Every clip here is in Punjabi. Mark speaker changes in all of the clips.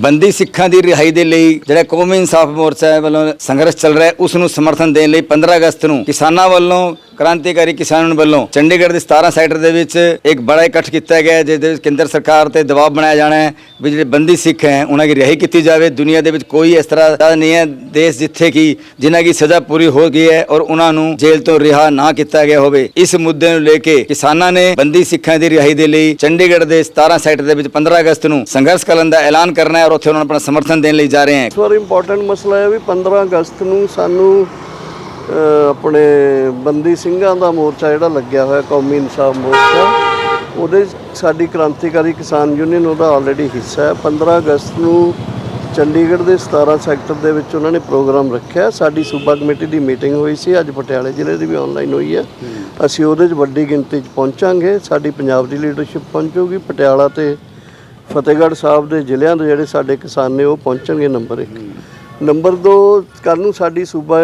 Speaker 1: ਬੰਦੀ ਸਿੱਖਾਂ ਦੀ ਰਿਹਾਈ ਦੇ ਲਈ ਜਿਹੜਾ ਕੌਮੀ ਇਨਸਾਫ ਮੋਰਚਾ ਵੱਲੋਂ ਸੰਘਰਸ਼ ਚੱਲ ਰਿਹਾ ਉਸ ਨੂੰ ਸਮਰਥਨ ਦੇਣ ਲਈ 15 ਅਗਸਤ ਨੂੰ ਕਿਸਾਨਾਂ ਵੱਲੋਂ ਕ੍ਰਾਂਤੀਕਾਰੀ ਕਿਸਾਨਾਂ ਵੱਲੋਂ ਚੰਡੀਗੜ੍ਹ ਦੇ 17 ਸੈਕਟਰ ਦੇ ਵਿੱਚ ਇੱਕ ਬੜਾ ਇਕੱਠ ਕੀਤਾ ਗਿਆ ਜਿਸ ਦੇ ਵਿੱਚ ਕੇਂਦਰ ਸਰਕਾਰ ਤੇ ਦਬਾਅ ਬਣਾਇਆ ਜਾਣਾ ਹੈ ਵੀ ਜਿਹੜੇ ਬੰਦੀ ਸਿੱਖ ਹੈ, ਉਹਨਾਂ ਦੀ ਰਿਹਾਈ ਕੀਤੀ ਜਾਵੇ। ਦੁਨੀਆ ਦੇ ਵਿੱਚ ਕੋਈ ਇਸ ਤਰ੍ਹਾਂ ਦਾ ਨਹੀਂ ਹੈ ਦੇਸ਼ ਜਿੱਥੇ ਕਿ ਜਿਨ੍ਹਾਂ ਦੀ ਸਜ਼ਾ ਪੂਰੀ ਹੋ ਗਈ ਹੈ ਔਰ ਉਹਨਾਂ ਨੂੰ ਜੇਲ੍ਹ ਤੋਂ ਰਿਹਾ ਨਾ ਕੀਤਾ ਗਿਆ ਹੋਵੇ। ਇਸ ਮੁੱਦੇ ਨੂੰ ਲੈ ਕੇ ਕਿਸਾਨਾਂ ਨੇ ਬੰਦੀ ਸਿੱਖਾਂ ਦੀ ਰਿਹਾਈ ਦੇ ਲਈ ਚੰਡੀਗੜ੍ਹ ਦੇ 17 ਸੈਕਟਰ ਦੇ ਵਿੱਚ 15 ਅਗਸਤ ਨੂੰ ਸੰਘਰਸ਼ ਕਰਨ ਦਾ ਐਲਾਨ ਕਰਨਾ ਹੈ ਔਰ ਉੱਥੇ ਉਹਨਾਂ ਨੂੰ ਆਪਣਾ ਸਮਰਥਨ ਦੇਣ ਲਈ ਜਾ ਰਹੇ ਹਨ
Speaker 2: ਇਸ ਵਾਰ ਇੰਪੋਰਟੈਂਟ ਮਸਲਾ ਹੈ ਵੀ 15 ਅਗਸਤ ਨੂੰ ਸਾਨੂੰ ਆਪਣੇ ਬੰਦੀ ਸਿੰਘਾਂ ਦਾ ਮੋਰਚਾ ਜਿਹੜਾ ਲੱਗਿਆ ਹੋਇਆ ਕੌਮੀ ਇਨਸਾਫ ਮੋਰਚਾ ਉਹਦੇ ਸਾਡੀ ਕ੍ਰਾਂਤੀਕਾਰੀ ਕਿਸਾਨ ਯੂਨੀਅਨ ਉਹਦਾ ਆਲਰੇਡੀ ਹਿੱਸਾ ਹੈ। 15 ਅਗਸਤ ਨੂੰ ਚੰਡੀਗੜ੍ਹ ਦੇ 17 ਸੈਕਟਰ ਦੇ ਵਿੱਚ ਉਹਨਾਂ ਨੇ ਪ੍ਰੋਗਰਾਮ ਰੱਖਿਆ। ਸਾਡੀ ਸੂਬਾ ਕਮੇਟੀ ਦੀ ਮੀਟਿੰਗ ਹੋਈ ਸੀ ਅੱਜ ਪਟਿਆਲੇ ਜ਼ਿਲ੍ਹੇ ਦੀ ਵੀ ਆਨਲਾਈਨ ਹੋਈ ਹੈ। ਅਸੀਂ ਉਹਦੇ 'ਚ ਵੱਡੀ ਗਿਣਤੀ 'ਚ ਪਹੁੰਚਾਂਗੇ। ਸਾਡੀ ਪੰਜਾਬ ਦੀ ਲੀਡਰਸ਼ਿਪ ਪਹੁੰਚੂਗੀ। ਪਟਿਆਲਾ ਤੇ ਫਤਿਹਗੜ੍ਹ ਸਾਹਿਬ ਦੇ ਜ਼ਿਲ੍ਹਿਆਂ ਦੇ ਜਿਹੜੇ ਸਾਡੇ ਕਿਸਾਨ ਨੇ ਉਹ ਪਹੁੰਚਣਗੇ ਨੰਬਰ 1 ਨੰਬਰ 2 ਕੱਲ ਨੂੰ ਸਾਡੀ ਸੂਬਾ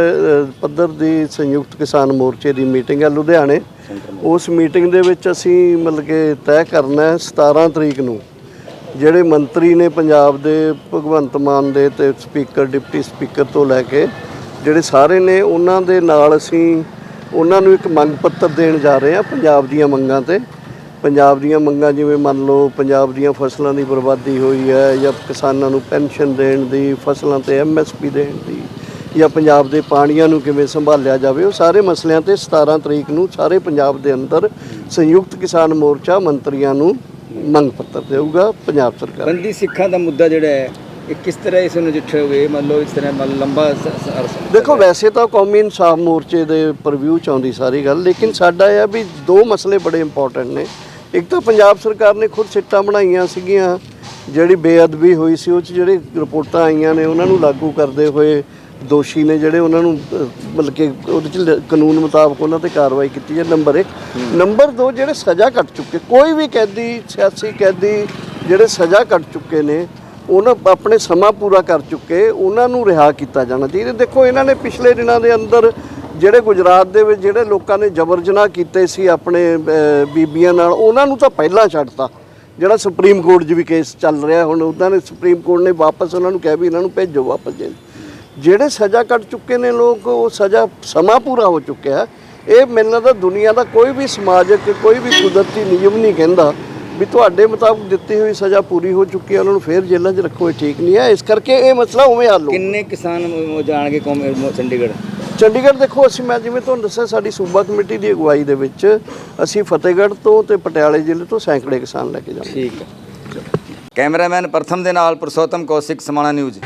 Speaker 2: ਪੱਧਰ ਦੀ ਸੰਯੁਕਤ ਕਿਸਾਨ ਮੋਰਚੇ ਦੀ ਮੀਟਿੰਗ ਹੈ ਲੁਧਿਆਣੇ। ਉਸ ਮੀਟਿੰਗ ਦੇ ਵਿੱਚ ਅਸੀਂ ਮਤਲਬ ਕਿ ਤੈਅ ਕਰਨਾ ਹੈ 17 ਤਰੀਕ ਨੂੰ। ਜਿਹੜੇ ਮੰਤਰੀ ਨੇ ਪੰਜਾਬ ਦੇ ਭਗਵੰਤ ਮਾਨ ਦੇ ਤੇ ਸਪੀਕਰ, ਡਿਪਟੀ ਸਪੀਕਰ ਤੋਂ ਲੈ ਕੇ ਜਿਹੜੇ ਸਾਰੇ ਨੇ ਉਹਨਾਂ ਦੇ ਨਾਲ ਅਸੀਂ ਉਹਨਾਂ ਨੂੰ ਇੱਕ ਮੰਗ ਪੱਤਰ ਦੇਣ ਜਾ ਰਹੇ ਹਾਂ ਪੰਜਾਬ ਦੀਆਂ ਮੰਗਾਂ ਤੇ। ਪੰਜਾਬ ਦੀਆਂ ਮੰਗਾਂ ਜਿਵੇਂ ਮੰਨ ਲਓ ਪੰਜਾਬ ਦੀਆਂ ਫਸਲਾਂ ਦੀ ਬਰਬਾਦੀ ਹੋਈ ਹੈ ਜਾਂ ਕਿਸਾਨਾਂ ਨੂੰ ਪੈਨਸ਼ਨ ਦੇਣ ਦੀ ਫਸਲਾਂ ਤੇ ਐਮਐਸਪੀ ਦੇਣ ਦੀ ਜਾਂ ਪੰਜਾਬ ਦੇ ਪਾਣੀਆਂ ਨੂੰ ਕਿਵੇਂ ਸੰਭਾਲਿਆ ਜਾਵੇ ਉਹ ਸਾਰੇ ਮਸਲਿਆਂ ਤੇ 17 ਤਰੀਕ ਨੂੰ ਸਾਰੇ ਪੰਜਾਬ ਦੇ ਅੰਦਰ ਸੰਯੁਕਤ ਕਿਸਾਨ ਮੋਰਚਾ ਮੰਤਰੀਆਂ ਨੂੰ ਮੰਗ ਪੱਤਰ ਦੇਊਗਾ ਪੰਜਾਬ ਸਰਕਾਰ
Speaker 1: ਬੰਦੀ ਸਿੱਖਾਂ ਦਾ ਮੁੱਦਾ ਜਿਹੜਾ ਹੈ ਇਹ ਕਿਸ ਤਰ੍ਹਾਂ ਇਸ ਨੂੰ ਨਜਿੱਠੋਗੇ ਮੰਨ ਲਓ ਇਸ ਤਰ੍ਹਾਂ ਮੰਨ ਲੰਬਾ
Speaker 2: ਦੇਖੋ ਵੈਸੇ ਤਾਂ ਕੌਮੀ ਇਨਸਾਫ ਮੋਰਚੇ ਦੇ ਪ੍ਰਵਿਊ ਚ ਆਉਂਦੀ ਸਾਰੀ ਗੱਲ ਲੇਕਿਨ ਸਾਡਾ ਇਹ ਆ ਵੀ ਦੋ ਮਸਲੇ ਬੜੇ ਇੰਪੋਰਟੈਂਟ ਨੇ। ਇੱਕ ਤਾਂ ਪੰਜਾਬ ਸਰਕਾਰ ਨੇ ਖੁਦ ਸਿੱਟਾਂ ਬਣਾਈਆਂ ਸੀਗੀਆਂ ਜਿਹੜੀ ਬੇਅਦਬੀ ਹੋਈ ਸੀ ਉਹ ਚ ਜਿਹੜੇ ਰਿਪੋਰਟਾਂ ਆਈਆਂ ਨੇ ਉਹਨਾਂ ਨੂੰ ਲਾਗੂ ਕਰਦੇ ਹੋਏ ਦੋਸ਼ੀ ਨੇ ਜਿਹੜੇ ਉਹਨਾਂ ਨੂੰ ਮਤਲਬ ਕਿ ਉਹਦੇ ਚ ਕਾਨੂੰਨ ਮੁਤਾਬਕ ਉਹਨਾਂ ਤੇ ਕਾਰਵਾਈ ਕੀਤੀ ਹੈ ਨੰਬਰ 1 ਨੰਬਰ 2 ਜਿਹੜੇ ਸਜ਼ਾ ਕੱਟ ਚੁੱਕੇ ਕੋਈ ਵੀ ਕੈਦੀ ਸਿਆਸੀ ਕੈਦੀ ਜਿਹੜੇ ਸਜ਼ਾ ਕੱਟ ਚੁੱਕੇ ਨੇ ਉਹਨਾਂ ਆਪਣੇ ਸਮਾਂ ਪੂਰਾ ਕਰ ਚੁੱਕੇ ਉਹਨਾਂ ਨੂੰ ਰਿਹਾ ਕੀਤਾ ਜਾਣਾ ਚਾਹੀਦਾ। ਦੇਖੋ ਇਹਨਾਂ ਨੇ ਪਿਛਲੇ ਦਿਨਾਂ ਦੇ ਅੰਦਰ ਜਿਹੜੇ ਗੁਜਰਾਤ ਦੇ ਵਿੱਚ ਜਿਹੜੇ ਲੋਕਾਂ ਨੇ ਜਬਰ ਜਨਾਹ ਕੀਤੇ ਸੀ ਆਪਣੇ ਬੀਬੀਆਂ ਨਾਲ, ਉਹਨਾਂ ਨੂੰ ਤਾਂ ਪਹਿਲਾਂ ਛੱਡਤਾ। ਜਿਹੜਾ ਸੁਪਰੀਮ ਕੋਰਟ 'ਚ ਵੀ ਕੇਸ ਚੱਲ ਰਿਹਾ ਹੁਣ, ਉਹਨਾਂ ਨੇ ਸੁਪਰੀਮ ਕੋਰਟ ਨੇ ਵਾਪਸ ਉਹਨਾਂ ਨੂੰ ਕਿਹਾ ਵੀ ਇਹਨਾਂ ਨੂੰ ਭੇਜੋ ਵਾਪਸ ਜੇਲ੍ਹ। ਜਿਹੜੇ ਸਜ਼ਾ ਕੱਟ ਚੁੱਕੇ ਨੇ ਲੋਕ, ਉਹ ਸਜ਼ਾ ਸਮਾਂ ਪੂਰਾ ਹੋ ਚੁੱਕਿਆ। ਇਹ ਮੈਨੂੰ ਤਾਂ ਦੁਨੀਆ ਦਾ ਕੋਈ ਵੀ ਸਮਾਜਿਕ, ਕੋਈ ਵੀ ਕੁਦਰਤੀ ਨਿਯਮ ਨਹੀਂ ਕਹਿੰਦਾ ਵੀ ਤੁਹਾਡੇ ਮੁਤਾਬਕ ਦਿੱਤੀ ਹੋਈ ਸਜ਼ਾ ਪੂਰੀ ਹੋ ਚੁੱਕੀ ਹੈ, ਉਹਨਾਂ ਨੂੰ ਫੇਰ ਜੇਲ੍ਹਾਂ 'ਚ ਰੱਖੋ, ਇਹ ਠੀਕ ਨਹੀਂ ਹੈ। ਇਸ ਕਰਕੇ ਇਹ ਮਸਲਾ ਉਵੇਂ ਹੱਲ ਹੋ
Speaker 1: ਕਿੰਨੇ ਕਿਸਾਨ ਜਾਣਗੇ ਕੌਮ, ਚੰਡੀਗੜ੍ਹ?
Speaker 2: ਚੰਡੀਗੜ੍ਹ ਦੇਖੋ, ਅਸੀਂ ਮੈਂ ਜਿਵੇਂ ਤੁਹਾਨੂੰ ਦੱਸਿਆ, ਸਾਡੀ ਸੂਬਾ ਕਮੇਟੀ ਦੀ ਅਗਵਾਈ ਦੇ ਵਿੱਚ ਅਸੀਂ ਫਤਿਹਗੜ੍ਹ ਤੋਂ ਤੇ ਪਟਿਆਲੇ ਜ਼ਿਲ੍ਹੇ ਤੋਂ ਸੈਂਕੜੇ ਕਿਸਾਨ ਲੈ ਕੇ ਜਾਵਾਂਗੇ
Speaker 1: ਠੀਕ ਹੈ। ਕੈਮਰਾਮੈਨ ਪ੍ਰਥਮ ਦੇ ਨਾਲ ਪੁਰਸ਼ੋਤਮ ਕੌਸ਼ਿਕ ਸਮਾਣਾ ਨਿਊਜ਼।